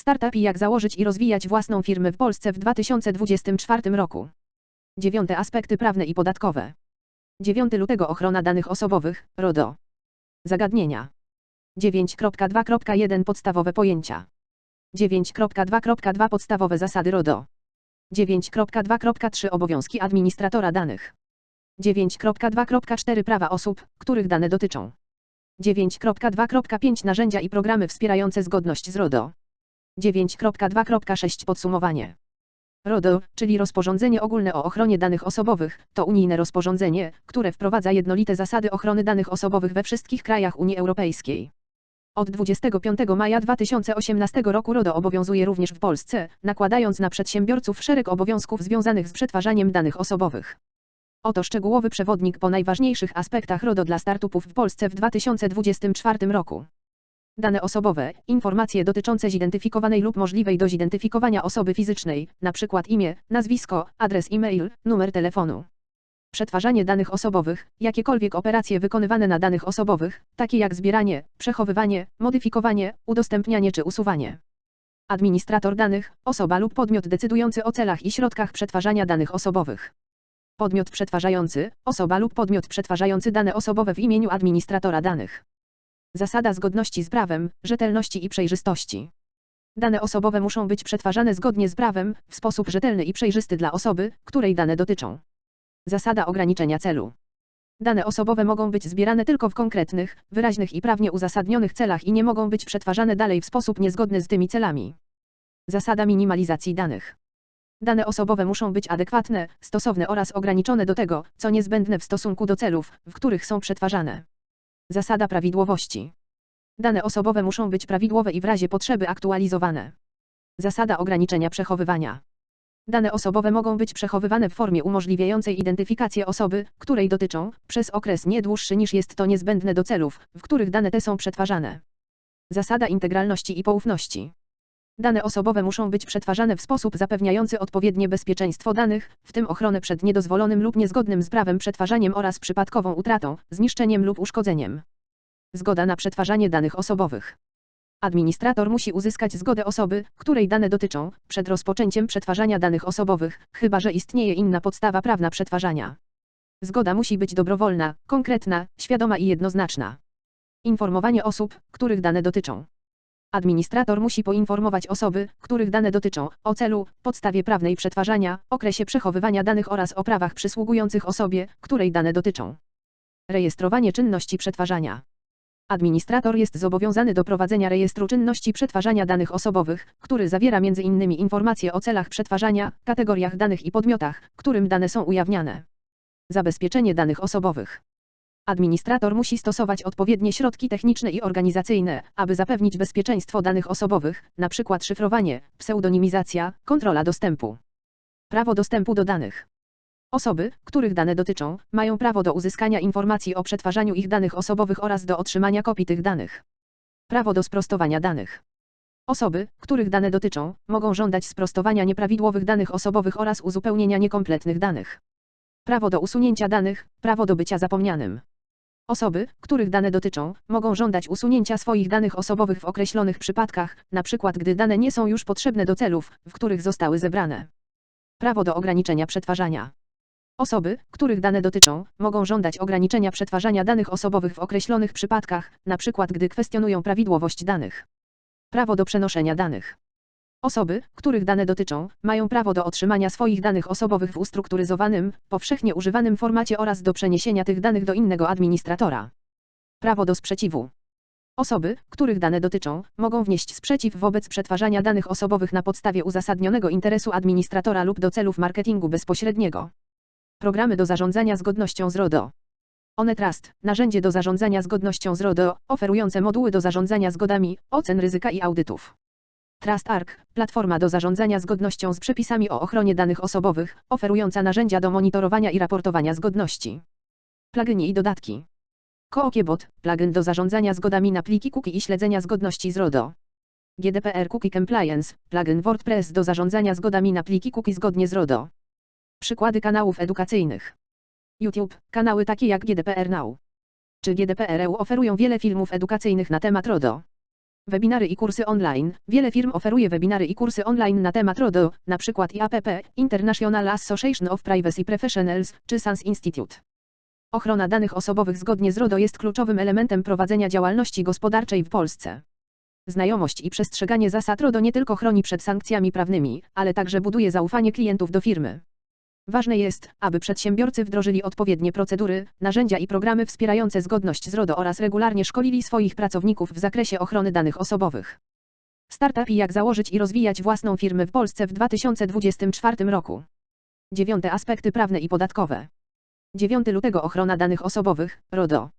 Startup i jak założyć i rozwijać własną firmę w Polsce w 2024 roku. Dziewiąte aspekty prawne i podatkowe. 9 lutego ochrona danych osobowych, RODO. Zagadnienia. 9.2.1 Podstawowe pojęcia. 9.2.2 Podstawowe zasady RODO. 9.2.3 Obowiązki administratora danych. 9.2.4 Prawa osób, których dane dotyczą. 9.2.5 Narzędzia i programy wspierające zgodność z RODO. 9.2.6 Podsumowanie. RODO, czyli Rozporządzenie Ogólne o Ochronie Danych Osobowych, to unijne rozporządzenie, które wprowadza jednolite zasady ochrony danych osobowych we wszystkich krajach Unii Europejskiej. Od 25 maja 2018 roku RODO obowiązuje również w Polsce, nakładając na przedsiębiorców szereg obowiązków związanych z przetwarzaniem danych osobowych. Oto szczegółowy przewodnik po najważniejszych aspektach RODO dla startupów w Polsce w 2024 roku. Dane osobowe, informacje dotyczące zidentyfikowanej lub możliwej do zidentyfikowania osoby fizycznej, np. imię, nazwisko, adres e-mail, numer telefonu. Przetwarzanie danych osobowych, jakiekolwiek operacje wykonywane na danych osobowych, takie jak zbieranie, przechowywanie, modyfikowanie, udostępnianie czy usuwanie. Administrator danych, osoba lub podmiot decydujący o celach i środkach przetwarzania danych osobowych. Podmiot przetwarzający, osoba lub podmiot przetwarzający dane osobowe w imieniu administratora danych. Zasada zgodności z prawem, rzetelności i przejrzystości. Dane osobowe muszą być przetwarzane zgodnie z prawem, w sposób rzetelny i przejrzysty dla osoby, której dane dotyczą. Zasada ograniczenia celu. Dane osobowe mogą być zbierane tylko w konkretnych, wyraźnych i prawnie uzasadnionych celach i nie mogą być przetwarzane dalej w sposób niezgodny z tymi celami. Zasada minimalizacji danych. Dane osobowe muszą być adekwatne, stosowne oraz ograniczone do tego, co niezbędne w stosunku do celów, w których są przetwarzane. Zasada prawidłowości. Dane osobowe muszą być prawidłowe i w razie potrzeby aktualizowane. Zasada ograniczenia przechowywania. Dane osobowe mogą być przechowywane w formie umożliwiającej identyfikację osoby, której dotyczą, przez okres nie dłuższy niż jest to niezbędne do celów, w których dane te są przetwarzane. Zasada integralności i poufności. Dane osobowe muszą być przetwarzane w sposób zapewniający odpowiednie bezpieczeństwo danych, w tym ochronę przed niedozwolonym lub niezgodnym z prawem przetwarzaniem oraz przypadkową utratą, zniszczeniem lub uszkodzeniem. Zgoda na przetwarzanie danych osobowych. Administrator musi uzyskać zgodę osoby, której dane dotyczą, przed rozpoczęciem przetwarzania danych osobowych, chyba że istnieje inna podstawa prawna przetwarzania. Zgoda musi być dobrowolna, konkretna, świadoma i jednoznaczna. Informowanie osób, których dane dotyczą. Administrator musi poinformować osoby, których dane dotyczą, o celu, podstawie prawnej przetwarzania, okresie przechowywania danych oraz o prawach przysługujących osobie, której dane dotyczą. Rejestrowanie czynności przetwarzania. Administrator jest zobowiązany do prowadzenia rejestru czynności przetwarzania danych osobowych, który zawiera m.in. informacje o celach przetwarzania, kategoriach danych i podmiotach, którym dane są ujawniane. Zabezpieczenie danych osobowych. Administrator musi stosować odpowiednie środki techniczne i organizacyjne, aby zapewnić bezpieczeństwo danych osobowych, np. szyfrowanie, pseudonimizacja, kontrola dostępu. Prawo dostępu do danych. Osoby, których dane dotyczą, mają prawo do uzyskania informacji o przetwarzaniu ich danych osobowych oraz do otrzymania kopii tych danych. Prawo do sprostowania danych. Osoby, których dane dotyczą, mogą żądać sprostowania nieprawidłowych danych osobowych oraz uzupełnienia niekompletnych danych. Prawo do usunięcia danych, prawo do bycia zapomnianym. Osoby, których dane dotyczą, mogą żądać usunięcia swoich danych osobowych w określonych przypadkach, np. gdy dane nie są już potrzebne do celów, w których zostały zebrane. Prawo do ograniczenia przetwarzania. Osoby, których dane dotyczą, mogą żądać ograniczenia przetwarzania danych osobowych w określonych przypadkach, np. gdy kwestionują prawidłowość danych. Prawo do przenoszenia danych. Osoby, których dane dotyczą, mają prawo do otrzymania swoich danych osobowych w ustrukturyzowanym, powszechnie używanym formacie oraz do przeniesienia tych danych do innego administratora. Prawo do sprzeciwu. Osoby, których dane dotyczą, mogą wnieść sprzeciw wobec przetwarzania danych osobowych na podstawie uzasadnionego interesu administratora lub do celów marketingu bezpośredniego. Programy do zarządzania zgodnością z RODO. One Trust, narzędzie do zarządzania zgodnością z RODO, oferujące moduły do zarządzania zgodami, ocen ryzyka i audytów. TrustArc, platforma do zarządzania zgodnością z przepisami o ochronie danych osobowych, oferująca narzędzia do monitorowania i raportowania zgodności. Plugyny i dodatki. Cookiebot, plugin do zarządzania zgodami na pliki cookie i śledzenia zgodności z RODO. GDPR Cookie Compliance, plugin WordPress do zarządzania zgodami na pliki cookie zgodnie z RODO. Przykłady kanałów edukacyjnych. YouTube, kanały takie jak GDPR Now. Czy GDPR EU oferują wiele filmów edukacyjnych na temat RODO. Webinary i kursy online. Wiele firm oferuje webinary i kursy online na temat RODO, np. IAPP, International Association of Privacy Professionals, czy SANS Institute. Ochrona danych osobowych zgodnie z RODO jest kluczowym elementem prowadzenia działalności gospodarczej w Polsce. Znajomość i przestrzeganie zasad RODO nie tylko chroni przed sankcjami prawnymi, ale także buduje zaufanie klientów do firmy. Ważne jest, aby przedsiębiorcy wdrożyli odpowiednie procedury, narzędzia i programy wspierające zgodność z RODO oraz regularnie szkolili swoich pracowników w zakresie ochrony danych osobowych. Startup i jak założyć i rozwijać własną firmę w Polsce w 2024 roku. Dziewiąte aspekty prawne i podatkowe. 9 lutego ochrona danych osobowych, RODO.